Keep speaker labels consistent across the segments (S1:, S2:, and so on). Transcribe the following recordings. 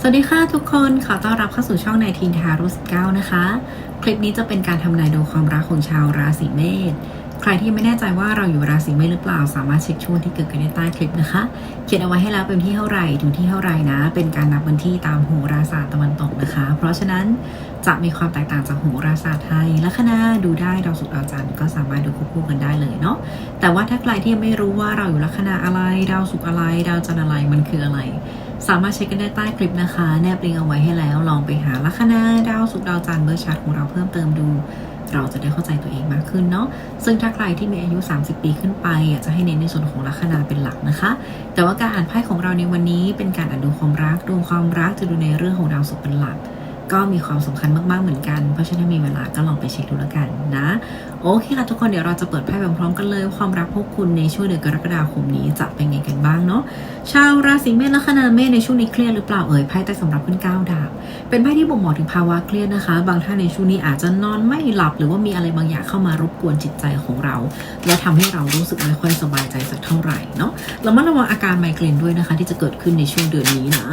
S1: สวัสดีค่ะทุกคนขอต้อนรับเข้าสู่ช่องในทีนทารุสเก้านะคะ คลิปนี้จะเป็นการทำนายดวงความรักของชาวราศีเมษใครที่ไม่แน่ใจว่าเราอยู่ราศีเมษหรือเปล่า สามารถเช็คช่วงที่เกิดขึ้นในใต้คลิปนะคะ เขียนเอาไว้ให้แล้วเป็นที่เท่าไหร่ถึงที่เท่าไหร่นะ เป็นการนับวันที่ตามโหราศาสตร์ตะวันตกนะคะ เพราะฉะนั้นจะมีความแตกต่างจากโหราศาสตร์ไทยลัคนาดูได้ดาวศุกร์ดาวจันทร์ก็สามารถดูควบคู่กันได้เลยเนาะแต่ว่าถ้าใครที่ยังไม่รู้ว่าเราอยู่ลัคนาอะไร ดาวศุกร์อะไร ดาวจันทร์อะไรมันคืออะไร สามารถเช็คกันได้ใต้คลิปนะคะ แนบลิงก์เอาไว้ให้แล้ว ลองไปหาลัคนาดาวศุกร์ดาวจันทร์เบอร์ชาร์ตของเราเพิ่มเติมดู เราจะได้เข้าใจตัวเองมากขึ้นเนาะซึ่งถ้าใครที่มีอายุ 30 ปีขึ้นไปอยากจะให้เน้นในส่วนของลัคนาเป็นหลักนะคะ แต่ว่าการอ่านไพ่ของเราในวันนี้เป็นการอ่านดวงความรักดวงความรักจะดูในเรื่องของดาวศุกร์เป็นหลัก ก็มีความสำคัญมาก ๆ เหมือนกัน เพราะฉะนั้นมีเวลาก็ลองไปเช็คดูแล้วกันนะ โอเคค่ะ ทุกคนเดี๋ยวเราจะเปิดไพ่พร้อมกันเลย ความรักพวกคุณในช่วงเดือนกรกฎาคมนี้จะเป็นไงกันบ้างเนาะชาวราศีเมษแลัคนาเมษในช่วงนี้เครียดหรือเปล่าเอ่ยไพ่ใต้สำรับขึ้นก้าวดาบเป็นไพ่ที่บ่งบอกถึงภาวะเครียดนะคะ บางท่านในช่วงนี้อาจจะนอนไม่หลับ หรือว่ามีอะไรบางอย่างเข้ามารบกวนจิตใจของเรา และทำให้เรารู้สึกไม่ค่อยสบายใจสักเท่าไหร่เนาะเรามาระวังอาการไมเกรนด้วยนะคะ ที่จะเกิดขึ้นในช่วงเดือนนี้นะ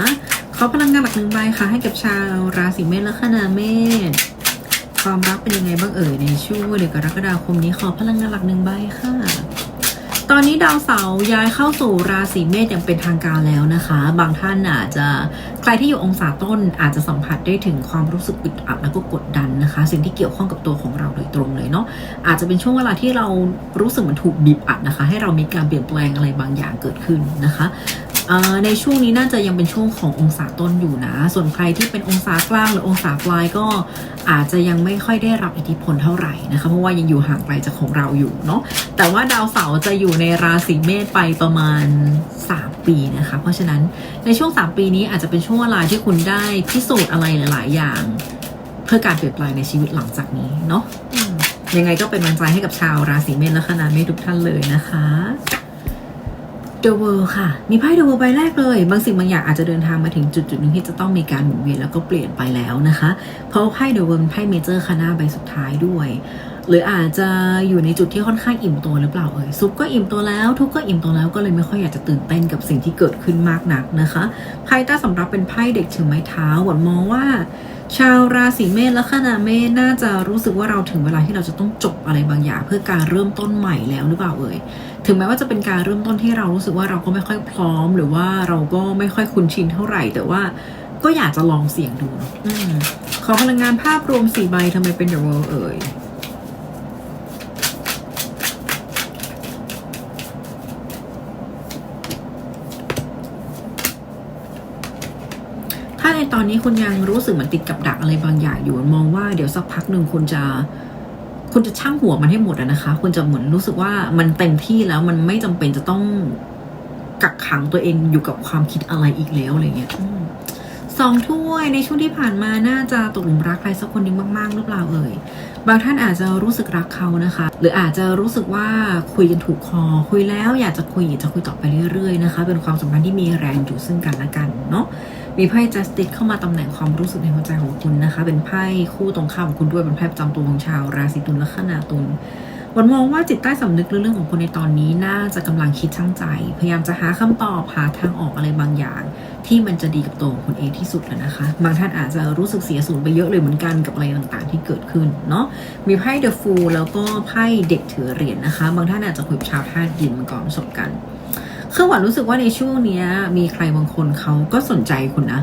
S1: อพลังงานหลักหนึ่งใบค่ะ ให้กับชาวราศีเมษแลัคนาเมษความรักเป็นยังไงบ้างเอ่ยในช่วงเดือนกรกฎาคมนี้ขอพลังงานหลักหนึ่งใบค่ะ ตอนนี้ดาวเสาร์ย้ายเข้าสู่ราศีเมษอย่างเป็นทางการแล้วนะคะ บางท่านอาจจะใครที่อยู่องศาต้นอาจจะสัมผัสได้ถึงความรู้สึกอึดอัดแล้วก็กดดันนะคะ สิ่งที่เกี่ยวข้องกับตัวของเราโดยตรงเลยเนาะอาจจะเป็นช่วงเวลาที่เรารู้สึกเหมันถูกบีบอัดนะคะ ให้เรามีการเปลี่ยนแปลงอะไรบางอย่างเกิดขึ้นนะคะ ในช่วงนี้น่าจะยังเป็นช่วงขององศาต้นอยู่นะ ส่วนใครที่เป็นองศากลางหรือองศาปลายก็อาจจะยังไม่ค่อยได้รับอิทธิพลเท่าไหร่นะคะ เพราะว่ายังอยู่ห่างไกลจากของเราอยู่เนาะ แต่ว่าดาวเสาร์จะอยู่ในราศีเมษไปประมาณ 3 ปีนะคะ เพราะฉะนั้นในช่วง 3 ปีนี้อาจจะเป็นช่วงเวลาที่คุณได้พิสูจน์อะไรหลาย ๆ อย่าง เพื่อการเปลี่ยนแปลงในชีวิตหลังจากนี้เนาะอืมยังไงก็เป็นกำลังใจให้กับชาวราศีเมษและคณะเมษทุกท่านเลยนะคะ The World ค่ะ มีไพ่ The World ใบแรกเลย บางสิ่งบางอย่างอาจจะเดินทางมาถึงจุดจุดๆหนึ่งที่จะต้องมีการหมุนเวียนแล้วก็เปลี่ยนไปแล้วนะคะ เพราะไพ่ The World ไพ่เมเจอร์คานาใบสุดท้ายด้วย หรืออาจจะอยู่ในจุดที่ค่อนข้างอิ่มตัวหรือเปล่าเอ่ยซุปก็อิ่มตัวแล้วทุกก็อิ่มตัวแล้วก็เลยไม่ค่อยอยากจะตื่นเต้นกับสิ่งที่เกิดขึ้นมากนักนะคะไพ่ต้าสำรับเป็นไพ่เด็กถือไม้เท้าหวนมองว่า ชาวราศีเมษและคณะเมษน่าจะรู้สึกว่าเราถึงเวลาที่เราจะต้องจบอะไรบางอย่างเพื่อการเริ่มต้นใหม่แล้วหรือเปล่าเอ่ยถึงแม้ว่าจะเป็นการเริ่มต้นที่เรารู้สึกว่าเราก็ไม่ค่อยพร้อม หรือว่าเราก็ไม่ค่อยคุ้นชินเท่าไหร่ แต่ว่าก็อยากจะลองเสี่ยงดูอขอพลังงานภาพรวมสี่ใบทำไมเป็น The World เอ่ย นี้คุณยังรู้สึกเหมือนติดกับดักอะไรบางอย่างอยู่ มองว่าเดี๋ยวสักพักหนึ่งคุณจะคุณจะช่างหัวมันให้หมดอะนะคะ คุณจะเหมือนรู้สึกว่ามันเต็มที่แล้วมันไม่จำเป็นจะต้องกักขังตัวเองอยู่กับความคิดอะไรอีกแล้วอะไรเงี้ยอืมสองถ้วยในช่วงที่ผ่านมาน่าจะตกหลุมรักใครสักคนหนึ่งมากๆหรือเปล่าเอ่ยบางท่านอาจจะรู้สึกรักเขานะคะ หรืออาจจะรู้สึกว่าคุยกันถูกคอ คุยแล้วอยากจะคุยอยากจะคุยต่อไปเรื่อยๆนะคะ เป็นความสัมพันธ์ที่มีแรงอยู่ซึ่งกันและกันเนาะ มีไพ่ justice เข้ามาตำแหน่งความรู้สึกในหัวใจของคุณนะคะ เป็นไพ่คู่ตรงข้ามของคุณด้วยเป็นไพ่ประจำตัวของชาว ราศีตุลและขนาตุลวันมองว่าจิตใต้สำนึกเรื่องของคนในตอนนี้น่าจะกำลังคิดช่างใจ พยายามจะหาคำตอบหาทางออกอะไรบางอย่าง ที่มันจะดีกับตัวของคุณเองที่สุดแล้วนะคะ บางท่านอาจจะรู้สึกเสียสูญไปเยอะเลยเหมือนกันกับอะไรต่างๆ ที่เกิดขึ้นเนาะมีไพ่ the fool แล้วก็ไพ่เด็กถือเหรียญนะคะ บางท่านอาจจะคุยกับชาวธาตุดินมาก่อนประสบกัน คือหวานรู้สึกว่าในช่วงเนี้ย มีใครบางคนเขาก็สนใจคุณนะ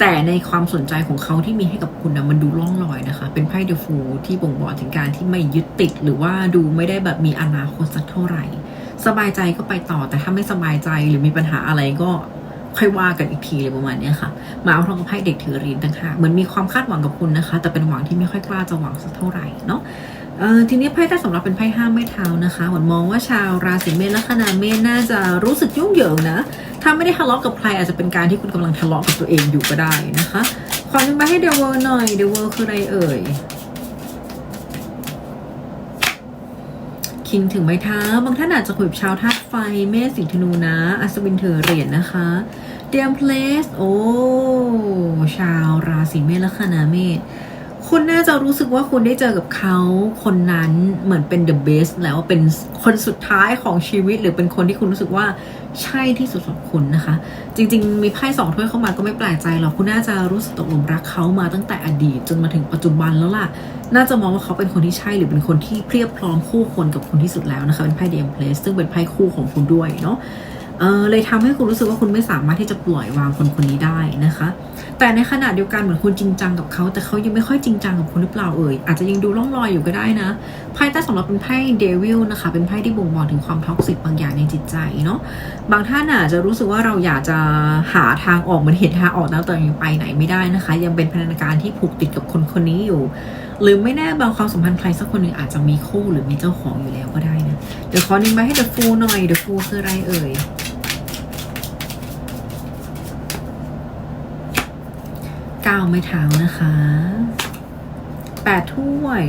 S1: แต่ในความสนใจของเขาที่มีให้กับคุณนะมันดูล่องลอยนะคะ เป็นไพ่เดฟูที่บ่งบอกถึงการที่ไม่ยึดติด หรือว่าดูไม่ได้แบบมีอนาคตสักเท่าไหร่ สบายใจก็ไปต่อแต่ถ้าไม่สบายใจหรือมีปัญหาอะไรก็ค่อยว่ากันอีกทีเลยประมาณนี้ค่ะมาเอาทองกับไพ่เด็กถือเหรียญต่างหากเหมือนมีความคาดหวังกับคุณนะคะ แต่เป็นหวังที่ไม่ค่อยกล้าจะหวังสักเท่าไหร่เนาะเอ่อ ทีนี้ไพ่ใต้สำหรับเป็นไพ่ห้ามไม่เท้านะคะหวนมองว่าชาวราศีเมษและคณะเมษน่าจะรู้สึกยุ่งเหยิงนะ ถ้าไม่ได้ทะเลาะกับใครอาจจะเป็นการที่คุณกำลังทะเลาะกับตัวเองอยู่ก็ได้นะคะขอนึงใบให้เดวเวอร์หน่อยเดวเวอร์คืออะไรเอ่ยคิงถึงไม้เท้าบางท่านอาจจะคุยกับชาวธาตุไฟเมษสิงธนูนะ อัศวินเถือเหรียญนะคะเดียมเพลสโอ้ชาวราศีเมษและคณะเมษ คุณน่าจะรู้สึกว่าคุณได้เจอกับเขาคนนั้นเหมือนเป็น the best แล้วเป็นคนสุดท้ายของชีวิต หรือเป็นคนที่คุณรู้สึกว่าใช่ที่สุดสำหรับคุณนะคะ จริง ๆ มีไพ่สองถ้วยเข้ามาก็ไม่แปลกใจหรอกคุณน่าจะรู้สึกตกหลุมรักเขามาตั้งแต่อดีตจนมาถึงปัจจุบันแล้วล่ะ น่าจะมองว่าเขาเป็นคนที่ใช่หรือเป็นคนที่เพียบพร้อมคู่ควรกับคุณที่สุดแล้วนะคะเป็นไพ่เดียมเพลสซึ่งเป็นไพ่คู่ของคุณด้วยเนาะ เออเลยทำให้คุณรู้สึกว่าคุณไม่สามารถที่จะปล่อยวางคนคนนี้ได้นะคะ แต่ในขณะเดียวกันเหมือนคุณจริงจังกับเขา แต่เขายังไม่ค่อยจริงจังกับคุณหรือเปล่าเอ่ยอาจจะยังดูร่องรอยอยู่ก็ได้นะไพ่ใต้สำหรับเป็นไพ่เดวิลนะคะ เป็นไพ่ที่บ่งบอกถึงความท็อกซิกบางอย่างในจิตใจเนาะบางท่านอาจจะรู้สึกว่าเราอยากจะหาทางออกเหมือนเห็นทางออกแล้วแต่ยังไปไหนไม่ได้นะคะ ยังเป็นพนักงานที่ผูกติดกับคนคนนี้อยู่ หรือไม่แน่บางความสัมพันธ์ใครสักคนหนึ่งอาจจะมีคู่หรือมีเจ้าของอยู่แล้วก็ได้นะเดี๋ยวขอหนึ่งใบให้เดอะฟูหน่อยเดอะฟูคืออะไรเอ่ยาไม่เท้านะคะแปดถ้วย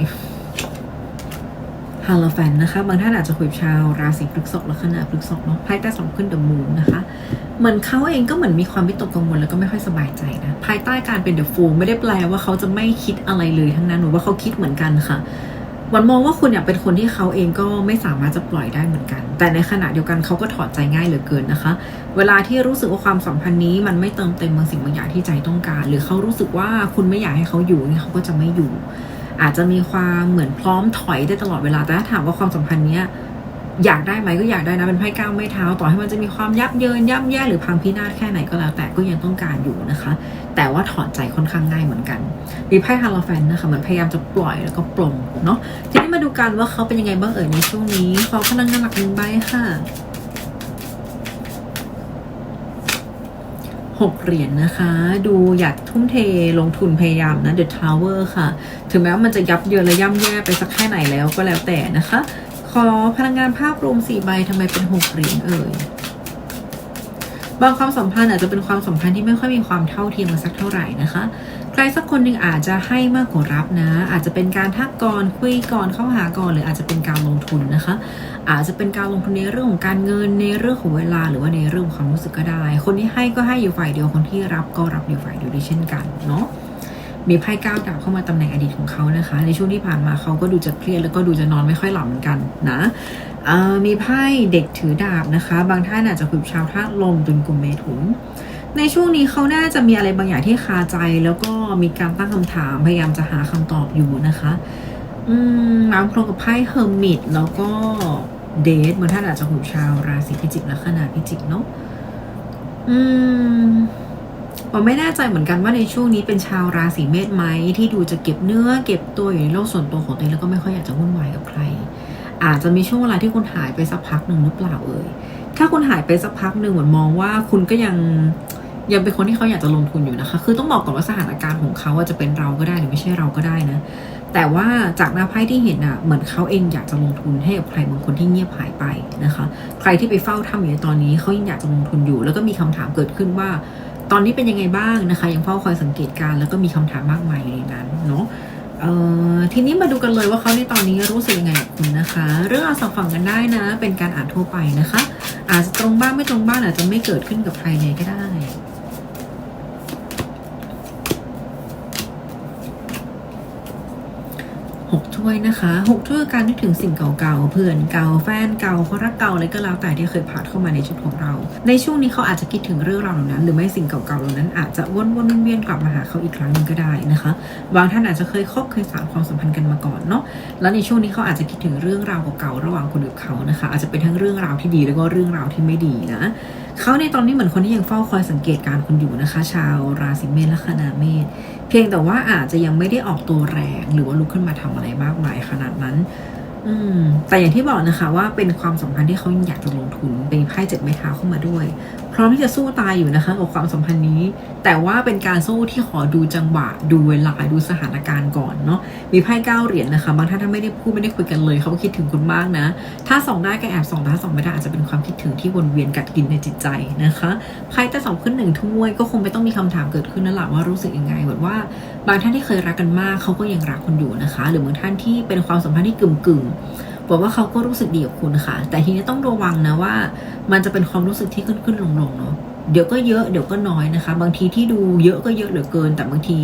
S1: ฮาโลแฟนนะคะ บางท่านอาจจะคุยกับชาวราศีพฤษภลัคนาพฤษภเนาะไพ่ใต้สองขึ้นเดอะมูนนะคะ เหมือนเขาเองก็เหมือนมีความวิตกกังวลแล้วก็ไม่ค่อยสบายใจนะ ภายใต้การเป็นเดอะฟูไม่ได้แปลว่าเขาจะไม่คิดอะไรเลยทั้งนั้นหนูว่าเขาคิดเหมือนกันค่ะ วันมองว่าคุณเนี่ยเป็นคนที่เขาเองก็ไม่สามารถจะปล่อยได้เหมือนกัน แต่ในขณะเดียวกันเขาก็ถอดใจง่ายเหลือเกินนะคะ เวลาที่รู้สึกว่าความสัมพันธ์นี้ มันไม่เติมเต็มบางสิ่งบางอย่างที่ใจต้องการ หรือเขารู้สึกว่าคุณไม่อยากให้เขาอยู่เนี่ยเขาก็จะไม่อยู่ อาจจะมีความเหมือนพร้อมถอยได้ตลอดเวลา แต่ถ้าถามว่าความสัมพันธ์เนี้ยอยากได้ไหมก็อยากได้นะเป็นไพ่ก้าวไม่เท้า ต่อให้มันจะมีความยับเยินย่ำแย่หรือพังพินาศแค่ไหนก็แล้วแต่ก็ยังต้องการอยู่นะคะ แต่ว่าถอดใจค่อนข้างง่ายเหมือนกันมีไพ่ฮาโลแฟนนะคะเหมือนพยายามจะปล่อยแล้วก็ปลงเนาะทีนี้มาดูกันว่าเขาเป็นยังไงบ้างเอ่ยในช่วงนี้ขอพลังงานหลักหนึ่งใบค่ะหกเหรียญนะคะ ดูอยากทุ่มเทลงทุนพยายามนะ The Tower ค่ะ ถึงแม้ว่ามันจะยับเยินและย่ำแย่ไปสักแค่ไหนแล้วก็แล้วแต่นะคะ ขอพลังงานภาพรวมสี่ใบทำไมเป็นหกเหรียญเอ่ย บางความสัมพันธ์อาจจะเป็นความสัมพันธ์ที่ไม่ค่อยมีความเท่าเทียมกันสักเท่าไหร่นะคะ ใครสักคนหนึ่งอาจจะให้มากกว่ารับนะ อาจจะเป็นการทักก่อนคุยก่อนเข้าหาก่อนหรืออาจจะเป็นการลงทุนนะคะ อาจจะเป็นการลงทุนในเรื่องของการเงินในเรื่องของเวลาหรือว่าในเรื่องของความรู้สึกก็ได้ คนที่ให้ก็ให้อยู่ฝ่ายเดียวคนที่รับก็รับอยู่ฝ่ายเดียวด้วยเช่นกันเนาะมีไพ่ก้าวดาบเข้ามาตำแหน่งอดีตของเขานะคะ ในช่วงที่ผ่านมาเขาก็ดูจะเครียดแล้วก็ดูจะนอนไม่ค่อยหลับเหมือนกันนะ มีไพ่เด็กถือดาบนะคะ บางท่านอาจจะคุบชาวธาตุลมดุลกลุ่มเมถุน ในช่วงนี้เขาน่าจะมีอะไรบางอย่างที่คาใจ แล้วก็มีการตั้งคำถามพยายามจะหาคำตอบอยู่นะคะ อืมน้ำตรงกับไพ่เฮอร์มิตแล้วก็เดทบางท่านอาจจะคุบชาวราศีพิจิกและขนาดพิจิกเนาะอืมผมไม่แน่ใจเหมือนกันว่าในช่วงนี้เป็นชาวราศีเมษไหมที่ดูจะเก็บเนื้อเก็บตัวอยู่ในโลกส่วนตัวของตัวเองแล้วก็ไม่ค่อยอยากจะวุ่นวายกับใคร อาจจะมีช่วงเวลาที่คุณหายไปสักพักหนึ่งหรือเปล่าเอ่ยถ้าคุณหายไปสักพักหนึ่งเหมือนมองว่าคุณก็ยังยังเป็นคนที่เขาอยากจะลงทุนอยู่นะคะ คือต้องบอกก่อนว่าสถานการณ์ของเขาาจะเป็นเราก็ได้หรือไม่ใช่เราก็ได้นะ แต่ว่าจากหน้าไพ่ที่เห็นอะเหมือนเขาเองอยากจะลงทุนให้กับใครบางคนที่เงียบหายไปนะคะ ใครที่ไปเฝ้าทำอยู่ในตอนนี้เขายังอยากจะลงทุนอยู่ แล้วก็มีคำถามเกิดขึ้นว่า ตอนนี้เป็นยังไงบ้างนะคะ ยังเฝ้าคอยสังเกตการณ์แล้วก็มีคำถามมากมายอยู่ในนั้นเนาะ เอ่อทีนี้มาดูกันเลยว่าเขาในตอนนี้รู้สึกยังไงกับคุณนะคะ เรื่องอาสองฝั่งกันได้นะ เป็นการอ่านทั่วไปนะคะ อาจจะตรงบ้างไม่ตรงบ้างอาจจะไม่เกิดขึ้นกับใครเลยก็ได้ หก ถ้วยนะคะหกถ้วยการนึกถึงสิ่งเก่าๆเพื่อนเก่าแฟนเก่าคนรักเก่าอะไรก็แล้วแต่ที่เคยผ่านเข้ามาในชีวิตของเรา ในช่วงนี้เขาอาจจะคิดถึงเรื่องราวเหล่านั้น หรือไม่สิ่งเก่าๆเหล่านั้นอาจจะวนๆเวียนๆกลับมาหาเขาอีกครั้งหนึงก็ได้นะคะบางท่านอาจจะเคยคบเคยสานความสัมพันธ์กันมาก่อนเนาะแล้วในช่วงนี้เขาอาจจะคิดถึงเรื่องราวเก่าๆระหว่างคุณกับเขานะคะ อาจจะเป็นทั้งเรื่องราวที่ดีแล้วก็เรื่องราวที่ไม่ดีนะเขาในตอนนี้เหมือนคนที่ยังเฝ้าคอยสังเกตการณ์คุณอยู่นะคะ ชาวราศีเมษและคนาเมษ เพียงแต่ว่าอาจจะยังไม่ได้ออกตัวแรงหรือว่าลุกขึ้นมาทำอะไรมากมายขนาดนั้น อืม แต่อย่างที่บอกนะคะ ว่าเป็นความสัมพันธ์ที่เขายังอยากจะลงทุนเป็นไพ่เจ็ดไม้เท้าเข้ามาด้วย ร้อมที่จะสู้ตายอยู่นะคะกับความสัมพันธ์นี้ แต่ว่าเป็นการสู้ที่ขอดูจังหวะดูเวลาดูสถานการณ์ก่อนเนาะมีไพ่เก้าเหรียญนะคะบางท่านถ้าไม่ได้พูดไม่ได้คุยกันเลยเขาก็คิดถึงคุณมากนะ ถ้าส่องได้ก็แอบส่องถ้าส่องไม่ได้อาจจะเป็นความคิดถึงที่วนเวียนกัดกินในจิตใจนะคะไพ่แต่สองขึ้นหนึ่งถ้วยก็คงไม่ต้องมีคำถามเกิดขึ้นนั่นแหละว่ารู้สึกยังไงเหมือนว่า บางท่านที่เคยรักกันมากเขาก็ยังรักคุณอยู่นะคะ หรือบางท่านที่เป็นความสัมพันธ์ที่กึ่มกึ่งๆ บอกว่าเขาก็รู้สึกดีกับคุณค่ะ แต่ทีนี้ต้องระวังนะว่า มันจะเป็นความรู้สึกที่ขึ้นขึ้นลงลงเนาะเดี๋ยวก็เยอะเดี๋ยวก็น้อยนะคะ บางทีที่ดูเยอะก็เยอะเหลือเกิน แต่บางที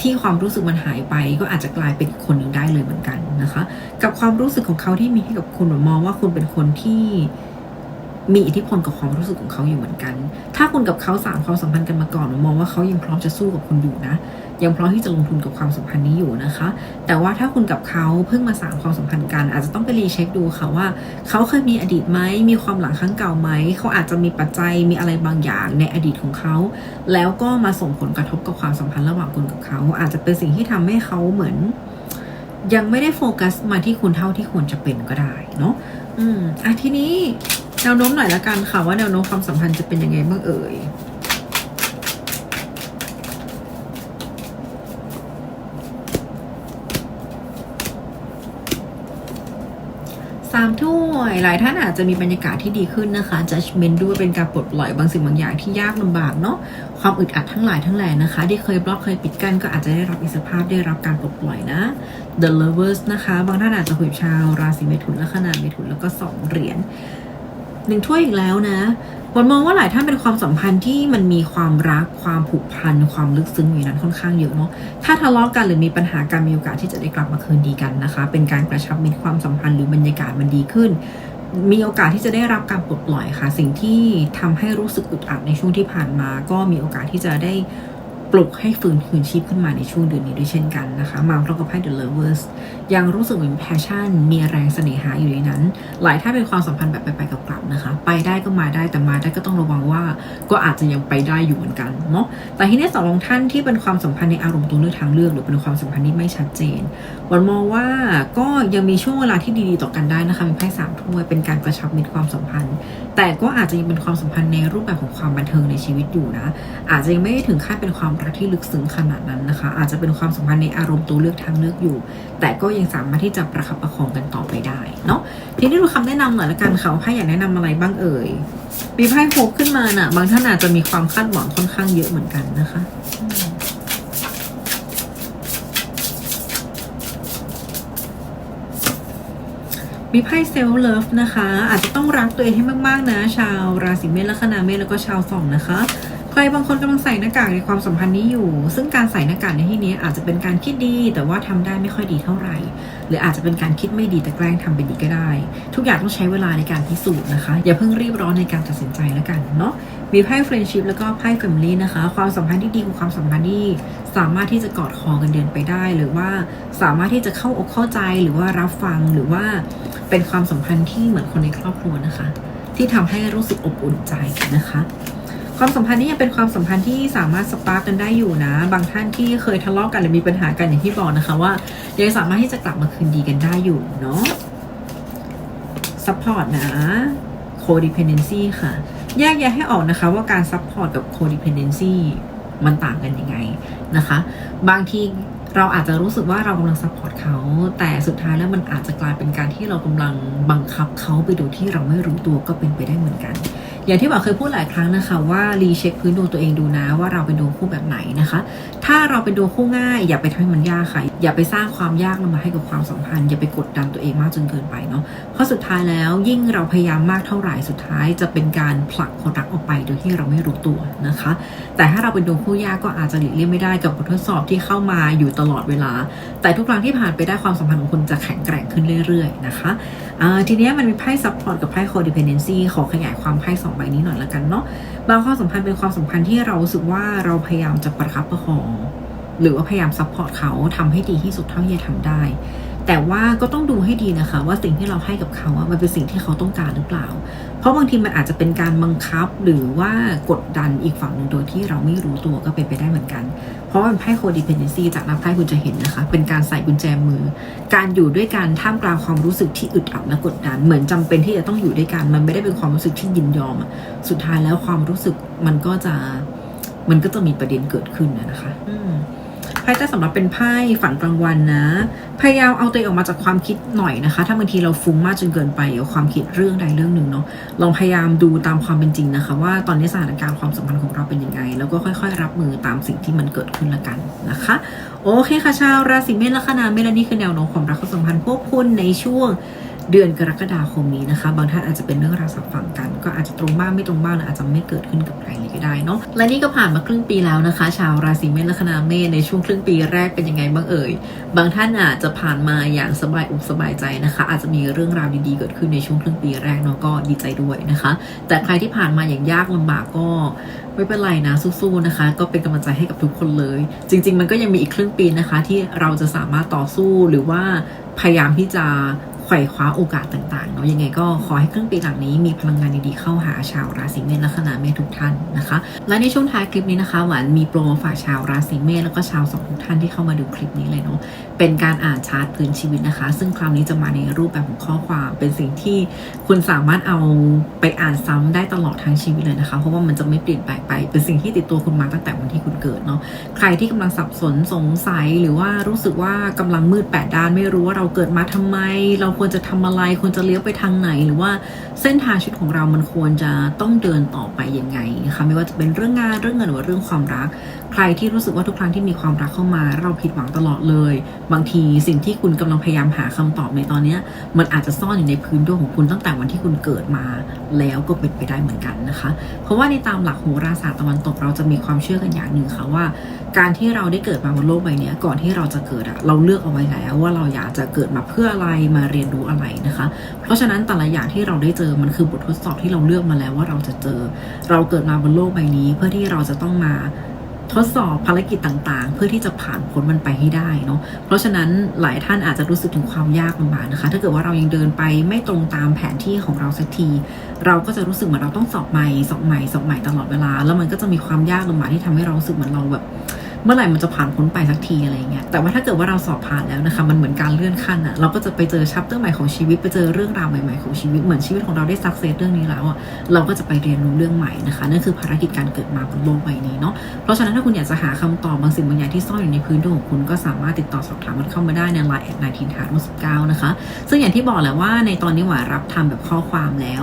S1: ที่ความรู้สึกมันหายไป ก็อาจจะกลายเป็นคนหนึ่งได้เลยเหมือนกันนะคะ กับความรู้สึกของเขาที่มีให้กับคุณมองว่าคุณเป็นคนที่มีอิทธิพลกับความรู้สึกของเขาอยู่เหมือนกัน ถ้าคุณกับเขาสามความสัมพันธ์กันมาก่อนมองว่าเขายังพร้อมจะสู้กับคุณอยู่นะ ยังพร้อมที่จะลงทุนกับความสัมพันธ์นี้อยู่นะคะ แต่ว่าถ้าคุณกับเขาเพิ่งมาสานความสัมพันธ์กัน อาจจะต้องไปรีเช็คดูค่ะว่า เขาเคยมีอดีตไหมมีความหลังครั้งเก่าไหมเขาอาจจะมีปัจจัยมีอะไรบางอย่างในอดีตของเขา แล้วก็มาส่งผลกระทบกับความสัมพันธ์ระหว่างคุณกับเขา อาจจะเป็นสิ่งที่ทำให้เขาเหมือน ยังไม่ได้โฟกัสมาที่คุณเท่าที่ควรจะเป็นก็ได้เนาะอืมอะทีนี้แนวโน้มหน่อยละกันค่ะว่าแนวโน้มความสัมพันธ์จะเป็นยังไงบ้างเอ่ย สาม อยหลายท่านอาจจะมีบรรยากาศที่ดีขึ้นนะคะ judgment ด้วยเป็นการปลดปล่อยบางสิ่งบางอย่างที่ยากลำบากเนาะความอึดอัดทั้งหลายทั้งแหล่นะคะ ที่เคยบล็อกเคยปิดกั้นก็อาจจะได้รับอิสรภาพได้รับการปลดปล่อยนะ The Lovers นะคะ บางท่านอาจจะคุยกับชาว ราศีเมถุนและขนาเมถุนแล้วก็สองเหรียญหนึ่งถ้วยอีกแล้วนะ บนมองว่าหลายท่านเป็นความสัมพันธ์ที่มันมีความรักความผูกพันความลึกซึ้งอยู่นั้นค่อนข้างเยอะเนาะถ้าทะเลาะกันหรือมีปัญหาการมีโอกาสที่จะได้กลับมาคืนดีกันนะคะ เป็นการกระชับมิตรความสัมพันธ์หรือบรรยากาศมันดีขึ้น มีโอกาสที่จะได้รับการปลดปล่อยค่ะ สิ่งที่ทำให้รู้สึกอึดอัดในช่วงที่ผ่านมา ก็มีโอกาสที่จะได้ ปลุกให้ฟื้นคืนชีพขึ้นมาในช่วงเดือนนี้ด้วยเช่นกันนะคะ มาพร้อมกับไพ่ The Lovers ยังรู้สึกมี passion มีแรงเสน่หาอยู่ในนั้น หลายท่านเป็นความสัมพันธ์แบบไปๆกลับๆนะคะ ไปได้ก็มาได้แต่มาได้ก็ต้องระวังว่า ก็อาจจะยังไปได้อยู่เหมือนกันเนาะแต่ที่นี้สำหรับท่านที่เป็นความสัมพันธ์ในอารมณ์ตัวเลือกทางเลือก หรือเป็นความสัมพันธ์ที่ไม่ชัดเจนวันมองว่าก็ยังมีช่วงเวลาที่ดีๆต่อกันได้นะคะมีไพ่สามถ้วยเป็นการกระชับมิตรความสัมพันธ์ แต่ก็อาจจะยังเป็นความสัมพันธ์ในรูปแบบของความบันเทิงในชีวิตอยู่นะอาจจะยังไม่ได้ถึงขั้นเป็นความรักที่ลึกซึ้งขนาดนั้นนะคะ อาจจะเป็นความสัมพันธ์ในอารมณ์ตัวเลือกทางเลือกอยู่ แต่ก็ยังสามารถที่จะประคับประคองกันต่อไปได้เนาะทีนี้ดูคำแนะนำหน่อยละกันค่ะว่าไพ่อยากแนะนำอะไรบ้างเอ่ยมีไพ่โฮปขึ้นมาน่ะ บางท่านอาจจะมีความคาดหวังค่อนข้างเยอะเหมือนกันนะคะมีไพ่เซลฟ์เลิฟนะคะ อาจจะต้องรักตัวเองให้มาก ๆ นะ ชาวราศีเมษลัคนาเมษแล้วก็ชาวสองนะคะ ครบางคนกำลังใส่หน้ากากในความสัมพันธ์นี้อยู่ ซึ่งการใส่หน้ากากในที่นี้อาจจะเป็นการคิดดี แต่ว่าทำได้ไม่ค่อยดีเท่าไหร่ หรืออาจจะเป็นการคิดไม่ดีแต่แกล้งทำเป็นดีก็ได้ ทุกอย่างต้องใช้เวลาในการพิสูจน์นะคะ อย่าเพิ่งรีบร้อนในการตัดสินใจแล้วกันเนาะ มีไพ่เฟรนชิพแล้วก็ไพ่แฟมิลี่นะคะ ความสัมพันธ์ที่ดีคือความสัมพันธ์ที่สามารถที่จะกอดคอกันเดินไปได้ หรือว่าสามารถที่จะเข้าอกเข้าใจหรือว่ารับฟังหรือว่าเป็นความสัมพันธ์ที่เหมือนคนในครอบครัวนะคะ ที่ทำให้รู้สึกอบอุ่นใจนะคะ ความสัมพันธ์นี้ยังเป็นความสัมพันธ์ที่สามารถสปาร์กกันได้อยู่นะ บางท่านที่เคยทะเลาะกันหรือมีปัญหากันอย่างที่บอกนะคะว่ายังสามารถที่จะกลับมาคืนดีกันได้อยู่เนาะซัพพอร์ตนะ codependency ค่ะ แยกแยะให้ออกนะคะว่าการซัพพอร์ตกับ codependency มันต่างกันยังไงนะคะ บางทีเราอาจจะรู้สึกว่าเรากำลังซัพพอร์ตเขา แต่สุดท้ายแล้วมันอาจจะกลายเป็นการที่เรากำลังบังคับเขาไปโดยที่เราไม่รู้ตัวก็เป็นไปได้เหมือนกัน อย่างที่บอกเคยพูดหลายครั้งนะคะ ว่ารีเช็คพื้นดวงตัวเองดูนะ ว่าเราเป็นดวงคู่แบบไหนนะคะ ถ้าเราเป็นดวงคู่ง่ายอย่าไปทำให้มันยากค่ะ อย่าไปสร้างความยากลำบาให้กับความสัมพันธ์อย่าไปกดดันตัวเองมากจนเกินไปเนาะเพราะสุดท้ายแล้วยิ่งเราพยายามมากเท่าไหร่สุดท้ายจะเป็นการผลักคนรักออกไปโดยที่เราไม่รู้ตัวนะคะ แต่ถ้าเราเป็นดวงคู่ยากก็อาจจะหลีกเลี่ยงไม่ได้กับบททดสอบที่เข้ามาอยู่ตลอดเวลา แต่ทุกครั้งที่ผ่านไปได้ความสัมพันธ์ของคุณจะแข็งแกร่งขึ้นเรื่อย ๆ นะคะ ทีนี้มันมีไพ่ซัพพอร์ตกับไพ่ codependency ขอขยายความไพ่สองใบนี้หน่อยละกันเนาะบางความสัมพันธ์เป็นความสัมพันธ์ที่เราสึกว่าเราพยายามจะประคับประคองหรือว่าพยายามซัพพอร์ตเขาทำให้ดีที่สุดเท่าที่จะทำได้ แต่ว่าก็ต้องดูให้ดีนะคะ ว่าสิ่งที่เราให้กับเขาอะมันเป็นสิ่งที่เขาต้องการหรือเปล่า เพราะบางทีมันอาจจะเป็นการบังคับหรือว่ากดดันอีกฝั่งหนึ่งโดยที่เราไม่รู้ตัวก็เป็นไปได้เหมือนกัน เพราะเป็นไพ่โคดิเพนเดนซีจากนักไพ่คุณจะเห็นนะคะ เป็นการใส่กุญแจมือ การอยู่ด้วยกันท่ามกลางความรู้สึกที่อึดอัดและกดดัน เหมือนจำเป็นที่จะต้องอยู่ด้วยกัน มันไม่ได้เป็นความรู้สึกที่ยินยอม สุดท้ายแล้วความรู้สึกมันก็จะ มันก็จะมีประเด็นเกิดขึ้นนะคะ อื ไพ่จะสำหรับเป็นไพ่ฝันกลางวันนะ พยายามเอาตัวเองออกมาจากความคิดหน่อยนะคะ ถ้าบางทีเราฟุ้งมากจนเกินไปกับความคิดเรื่องใดเรื่องหนึ่งเนาะลองพยายามดูตามความเป็นจริงนะคะ ว่าตอนนี้สถานการณ์ความสัมพันธ์ของเราเป็นยังไง แล้วก็ค่อย ๆ รับมือตามสิ่งที่มันเกิดขึ้นละกันนะคะ โอเคค่ะชาวราศีเมษลัคนาเมษและนี่คือแนวโน้มความรักความสัมพันธ์พวกคุณในช่วง เดือนกรกฎาคมนี้นะคะ บางท่านอาจจะเป็นเรื่องราวสับฝังกัน ก็อาจจะตรงบ้างไม่ตรงบ้างหรืออาจจะไม่เกิดขึ้นกับใครเลยก็ได้เนาะและนี่ก็ผ่านมาครึ่งปีแล้วนะคะ ชาวราศีเมษและคณะเมษในช่วงครึ่งปีแรกเป็นยังไงบ้างเอ่ยบางท่านอาจจะผ่านมาอย่างสบายอกสบายใจนะคะ อาจจะมีเรื่องราวดีๆเกิดขึ้นในช่วงครึ่งปีแรกเนาะก็ดีใจด้วยนะคะ แต่ใครที่ผ่านมาอย่างยากลำบากก็ไม่เป็นไรนะสู้ๆนะคะ ก็เป็นกำลังใจให้กับทุกคนเลย จริง ๆ มันก็ยังมีอีกครึ่งปีนะคะ ที่เราจะสามารถต่อสู้หรือว่าพยายามที่จะ ไขว่คว้าโอกาสต่างๆเนาะยังไงก็ขอให้ครึ่งปีหลังนี้มีพลังงานดีๆเข้าหาชาวราศีเมษและคณะเมษทุกท่านนะคะ และในช่วงท้ายคลิปนี้นะคะหวานมีโปรมฝากชาวราศีเมษแล้วก็ชาวสองทุกท่านที่เข้ามาดูคลิปนี้เลยเนาะเป็นการอ่านชาร์ตพื้นชีวิตนะคะ ซึ่งคราวนี้จะมาในรูปแบบของข้อความเป็นสิ่งที่คุณสามารถเอาไปอ่านซ้ำได้ตลอดทั้งชีวิตเลยนะคะ เพราะว่ามันจะไม่เปลี่ยนแปลงไป เป็นสิ่งที่ติดตัวคุณมาตั้งแต่วันที่คุณเกิดเนาะใครที่กำลังสับสนสงสัยหรือว่ารู้สึกว่ากำลังมืดแปดด้านไม่รู้ว่าเราเกิดมาทำไมเราควรจะทำอะไรควรจะเลี้ยวไปทางไหน หรือว่าเส้นทางชีวิตของเรามันควรจะต้องเดินต่อไปยังไงนะคะไม่ว่าจะเป็นเรื่องงานเรื่องเงินหรือว่าเรื่องความรักใครที่รู้สึกว่าทุกครั้งที่มีความรักเข้ามา เราผิดหวังตลอดเลย บางทีสิ่งที่คุณกำลังพยายามหาคำตอบในตอนเนี้มันอาจจะซ่อนอยู่ในพื้นดวงของคุณตั้งแต่วันที่คุณเกิดมาแล้วก็เป็นไปได้เหมือนกันนะคะ เพราะว่าในตามหลักโหราศาสตร์ตะวันตกเราจะมีความเชื่อกันอย่างหนึ่งค่ะว่า การที่เราได้เกิดมาบนโลกใบนี้ก่อนที่เราจะเกิดอะเราเลือกเอาไว้แล้วว่าเราอยากจะเกิดมาเพื่ออะไรมาเรียนรู้อะไรนะคะ เพราะฉะนั้นแต่ละอย่างที่เราได้เจอมันคือบททดสอบที่เราเลือกมาแล้วว่าเราจะเจอ เราเกิดมาบนโลกใบนี้เพื่อที่เราจะต้องมา ทดสอบภารกิจต่างๆ เพื่อที่จะผ่านพ้นมันไปให้ได้เนาะเพราะฉะนั้นหลายท่านอาจจะรู้สึกถึงความยากลำบากนะคะ ถ้าเกิดว่าเรายังเดินไปไม่ตรงตามแผนที่ของเราสักที เราก็จะรู้สึกเหมือนเราต้องสอบใหม่สอบใหม่สอบใหม่ตลอดเวลา แล้วมันก็จะมีความยากลำบากที่ทำให้เรารู้สึกเหมือนเราแบบ เมื่อไหร่มันจะผ่านพ้นไปสักทีอะไรเงี้ยแต่ว่าถ้าเกิดว่าเราสอบผ่านแล้วนะคะ มันเหมือนการเลื่อนขั้นอะเราก็จะไปเจอชัปเตอร์ใหม่ของชีวิตไปเจอเรื่องราวใหม่ๆของชีวิตเหมือนชีวิตของเราได้สักเซสเรื่องนี้แล้วอะเราก็จะไปเรียนรู้เรื่องใหม่นะคะนั่นคือภารกิจการเกิดมาบนโลกใบนี้เนาะเพราะฉะนั้นถ้าคุณอยากจะหาคำตอบบางสิ่งบางอย่างที่ซ่อนอยู่ในพื้นดวงของคุณก็สามารถติดต่อสอบถามมันเข้ามาได้ในไลน์แอดไนทีนทารุสิบเก้านะคะซึ่งอย่างที่บอกแหละว่าในตอนนี้หวารับทำแบบข้อความแล้ว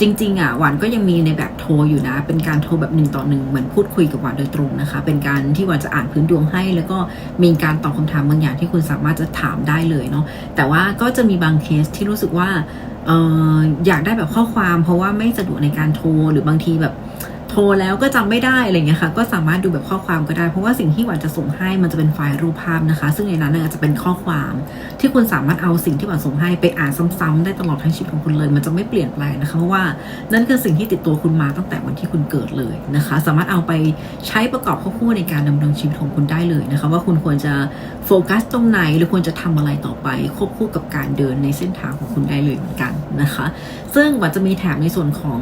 S1: จริงๆอะหวานก็ยังมีในแบบโทรอยู่นะ เป็นการโทรแบบหนึ่งต่อหนึ่งเหมือนพูดคุยกับหวานโดยตรงนะคะ เป็นการที่หวานจะอ่านพื้นดวงให้ แล้วก็มีการตอบคำถามบางอย่างที่คุณสามารถจะถามได้เลยเนาะแต่ว่าก็จะมีบางเคสที่รู้สึกว่าอออยากได้แบบข้อความเพราะว่าไม่สะดวกในการโทรหรือบางทีแบบ โทรแล้วก็จำไม่ได้อะไรเงี้ยค่ะ ก็สามารถดูแบบข้อความก็ได้ เพราะว่าสิ่งที่หวานจะส่งให้มันจะเป็นไฟล์รูปภาพนะคะ ซึ่งในนั้นน่ะจะเป็นข้อความ ที่คุณสามารถเอาสิ่งที่หวานส่งให้ไปอ่านซ้ำๆได้ตลอดทั้งชีวิตของคุณเลย มันจะไม่เปลี่ยนแปลงนะคะเพราะว่านั่นคือสิ่งที่ติดตัวคุณมาตั้งแต่วันที่คุณเกิดเลยนะคะ สามารถเอาไปใช้ประกอบควบคู่ในการดำรงชีวิตของคุณได้เลยนะคะ ว่าคุณควรจะโฟกัสตรงไหนหรือควรจะทำอะไรต่อไป ควบคู่กับการเดินในเส้นทางของคุณได้เลยเหมือนกันนะคะ ซึ่งหวานจะมีแถมในส่วนของ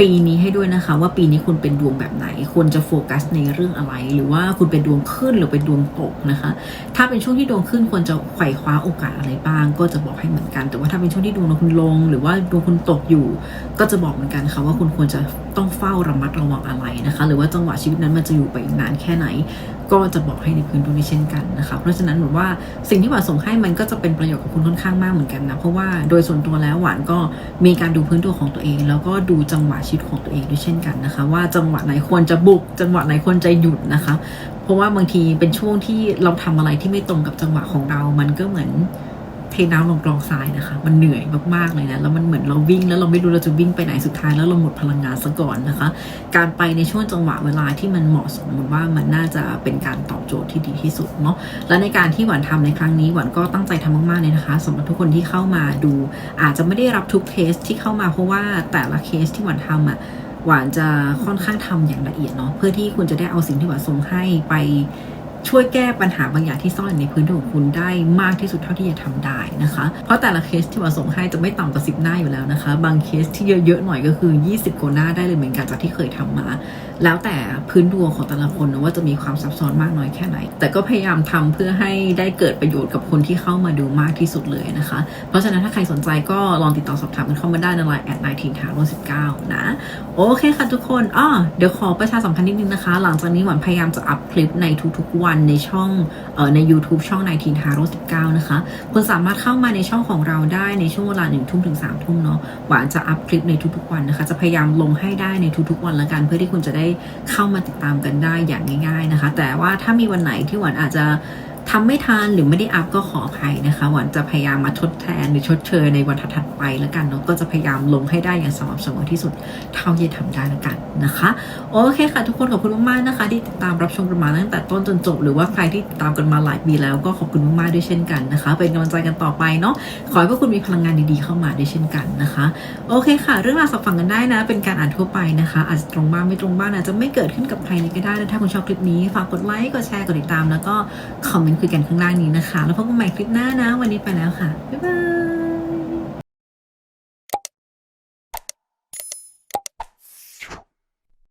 S1: ปีนี้ให้ด้วยนะคะ ว่าปีนี้คุณเป็นดวงแบบไหนควรจะโฟกัสในเรื่องอะไร หรือว่าคุณเป็นดวงขึ้นหรือเป็นดวงตกนะคะ ถ้าเป็นช่วงที่ดวงขึ้นควรจะไขว่คว้าโอกาสอะไรบ้าง ก็จะบอกให้เหมือนกัน แต่ว่าถ้าเป็นช่วงที่ดวงคุณลง หรือว่าดวงคุณตกอยู่ ก็จะบอกเหมือนกันค่ะว่าคุณควรจะต้องเฝ้าระมัดระวังอะไรนะคะ หรือว่าจังหวะชีวิตนั้นมันจะอยู่ไปอีกนานแค่ไหน ก็จะบอกให้ในพื้นดวงนี้เช่นกันนะคะ เพราะฉะนั้นหนูว่าสิ่งที่หวานส่งให้มันก็จะเป็นประโยชน์กับคุณค่อนข้างมากเหมือนกันนะ เพราะว่าโดยส่วนตัวแล้วหวานก็มีการดูพื้นดวงของตัวเอง แล้วก็ดูจังหวะชีวิตของตัวเองด้วยเช่นกันนะคะ ว่าจังหวะไหนควรจะบุก จังหวะไหนควรจะหยุดนะคะ เพราะว่าบางทีเป็นช่วงที่เราทำอะไรที่ไม่ตรงกับจังหวะของเรา มันก็เหมือน เทน้ำลงกรองทรายนะคะ มันเหนื่อยมากๆเลยนะ แล้วมันเหมือนเราวิ่ง แล้วเราไม่รู้เราจะวิ่งไปไหนสุดท้ายแล้วเราหมดพลังงานซะก่อนนะคะ การไปในช่วงจังหวะเวลาที่มันเหมาะสมมันว่ามันน่าจะเป็นการตอบโจทย์ที่ดีที่สุดเนาะ และในการที่หวานทำในครั้งนี้หวานก็ตั้งใจทำมากๆเลยนะคะสำหรับทุกคนที่เข้ามาดู อาจจะไม่ได้รับทุกเคสที่เข้ามาเพราะว่าแต่ละเคสที่หวานทำอะหวานจะค่อนข้างทำอย่างละเอียดเนาะเพื่อที่คุณจะได้เอาสิ่งที่หวานส่งให้ไป ช่วยแก้ปัญหาบางอย่างที่ซ่อนอยู่ในพื้นที่ของคุณได้มากที่สุดเท่าที่จะทำได้นะคะ เพราะแต่ละเคสที่หวาส่งให้จะไม่ต่ำกว่าสิบหน้าอยู่แล้วนะคะ บางเคสที่เยอะๆหน่อยก็คือ 20กว่าหน้าได้เลยเหมือนกันจากที่เคยทำมา แล้วแต่พื้นดวงของแต่ละคนนะว่าจะมีความซับซ้อนมากน้อยแค่ไหน แต่ก็พยายามทำเพื่อให้ได้เกิดประโยชน์กับคนที่เข้ามาดูมากที่สุดเลยนะคะ เพราะฉะนั้นถ้าใครสนใจก็ลองติดต่อสอบถามกันเข้ามาได้ในไลน์แอดไนทีนทาโร่สิบเก้านะโอเคค่ะทุกคนอ้อเดี๋ยวขอประชาสัมพันธ์นิดนึงนะคะ หลังจากนี้หวานพยายามจะอัพคลิปในทุกๆวันในช่องออใน YouTube ช่องไนทีนทาโร่สิบเก้านะคะคุณสามารถเข้ามาในช่องของเราได้ในช่วงเวลาหนึ่งทุ่มถึงสามทุ่มเนาะหวานจะอัพคลิปในทุกๆวันนะคะ จะพยายามลงให้ได้ในทุกๆวันละกัน เพื่อที่คุณจะได้เข้ามาติดตามกันได้อย่างง่าย ๆนะคะ แต่ว่าถ้ามีวันไหนที่หวานอาจจะ ทำไม่ทันหรือไม่ได้อัพก็ขออภัยนะคะหวันจะพยายามมาทดแทนหรือชดเชยในวันถัดไปแล้วกันเนาะก็จะพยายามลงให้ได้อย่างสม่ำเสมอที่สุดเท่าที่จะทำได้แล้วกันนะคะ โอเคค่ะ ทุกคนขอบคุณมากๆนะคะ ที่ติดตามรับชมกันมาตั้งแต่ต้นจนจบ หรือว่าใครที่ติดตามกันมาหลายปีแล้วก็ขอบคุณมากๆด้วยเช่นกันนะคะ เป็นกำลังใจกันต่อไปเนาะขอให้พวกคุณมีพลังงานดีๆเข้ามาด้วยเช่นกันนะคะ โอเคค่ะ เรื่องราวสับฟังกันได้นะ เป็นการอ่านทั่วไปนะคะ อาจจะตรงบ้างไม่ตรงบ้างอาจจะไม่เกิดขึ้นกับใครเลยก็ได้นะถ้าคุณชอบคลิปนี้ฝากกดไลค์กดแชร์กดติดตามแล้วก็คอมเมนต์คุยกันข้างล่างนี้นะคะ แล้วพบกันใหม่คลิปหน้านะ วันนี้ไปแล้วค่ะ บ๊ายบาย